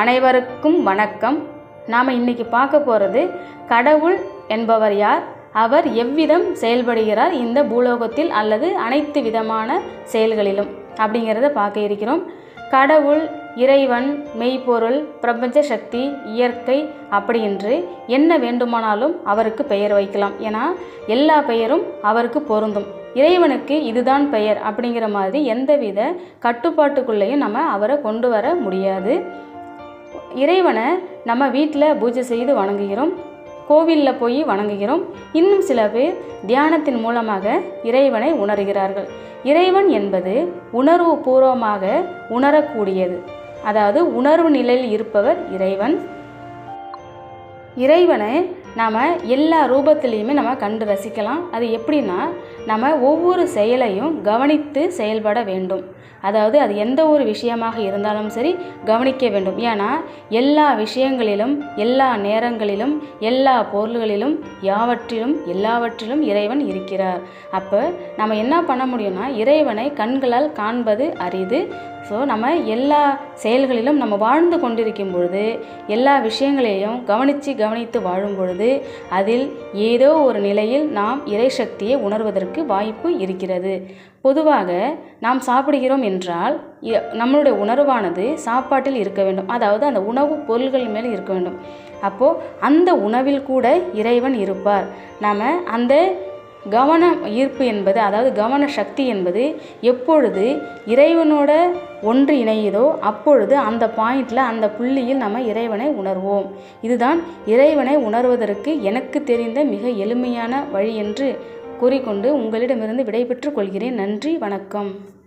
அனைவருக்கும் வணக்கம். நாம் இன்றைக்கி பார்க்க போகிறது கடவுள் என்பவர் யார்? அவர் எவ்விதம் செயல்படுகிறார்? இந்த பூலோகத்தில் அல்லது அனைத்து விதமான செயல்களிலும் அப்படிங்கிறத பார்க்க இருக்கிறோம். கடவுள் இறைவன் மெய்ப்பொருள் பிரபஞ்ச சக்தி இயற்கை அப்படி என்று என்ன வேண்டுமானாலும் அவருக்கு பெயர் வைக்கலாம். ஏன்னா எல்லா பெயரும் அவருக்கு பொருந்தும். இறைவனுக்கு இதுதான் பெயர் அப்படிங்கிற மாதிரி எந்தவித கட்டுப்பாட்டுக்குள்ளேயும் நம்ம அவரை கொண்டு வர முடியாது. இறைவனை நம்ம வீட்டில் பூஜை செய்து வணங்குகிறோம் கோவிலில் போய் வணங்குகிறோம். இன்னும் சில பேர் தியானத்தின் மூலமாக இறைவனை உணர்கிறார்கள். இறைவன் என்பது உணர்வு பூர்வமாக உணரக்கூடியது. அதாவது உணர்வு நிலையில் இருப்பவர் இறைவன். இறைவனை நாம் எல்லா ரூபத்திலையுமே நம்ம கண்டு ரசிக்கலாம். அது எப்படின்னா நம்ம ஒவ்வொரு செயலையும் கவனித்து செயல்பட வேண்டும். அதாவது அது எந்த ஒரு விஷயமாக இருந்தாலும் சரி கவனிக்க வேண்டும். ஏன்னா எல்லா விஷயங்களிலும் எல்லா நேரங்களிலும் எல்லா பொருள்களிலும் யாவற்றிலும் எல்லாவற்றிலும் இறைவன் இருக்கிறார். அப்போ நம்ம என்ன பண்ண முடியும்னா இறைவனை கண்களால் காண்பது அரிது ஸோ நம்ம எல்லா செயல்களிலும் நம்ம வாழ்ந்து கொண்டிருக்கும் பொழுது எல்லா விஷயங்களையும் கவனித்து கவனித்து வாழும் பொழுது அதில் ஏதோ ஒரு நிலையில் நாம் இறை சக்தியை உணர்வதற்கு வாய்ப்பு இருக்கிறது. பொதுவாக நாம் சாப்பிடுகிறோம் என்றால் இ- நம்மளுடைய உணர்வானது சாப்பாட்டில் இருக்க வேண்டும். அதாவது அந்த உணவு பொருள்கள் மேல் இருக்க வேண்டும். அப்போது அந்த உணவில் கூட இறைவன் இருப்பார். நாம் அந்த கவன ஈர்ப்பு என்பது அதாவது கவன சக்தி என்பது எப்பொழுது இறைவனோட ஒன்று இணையுதோ அப்பொழுது அந்த பாயிண்டில் அந்த புள்ளியில் நம்ம இறைவனை உணர்வோம். இதுதான் இறைவனை உணர்வதற்கு எனக்கு தெரிந்த மிக எளிமையான வழி என்று கூறிக்கொண்டு உங்களிடமிருந்து விடைபெற்றுக் கொள்கிறேன். நன்றி வணக்கம்.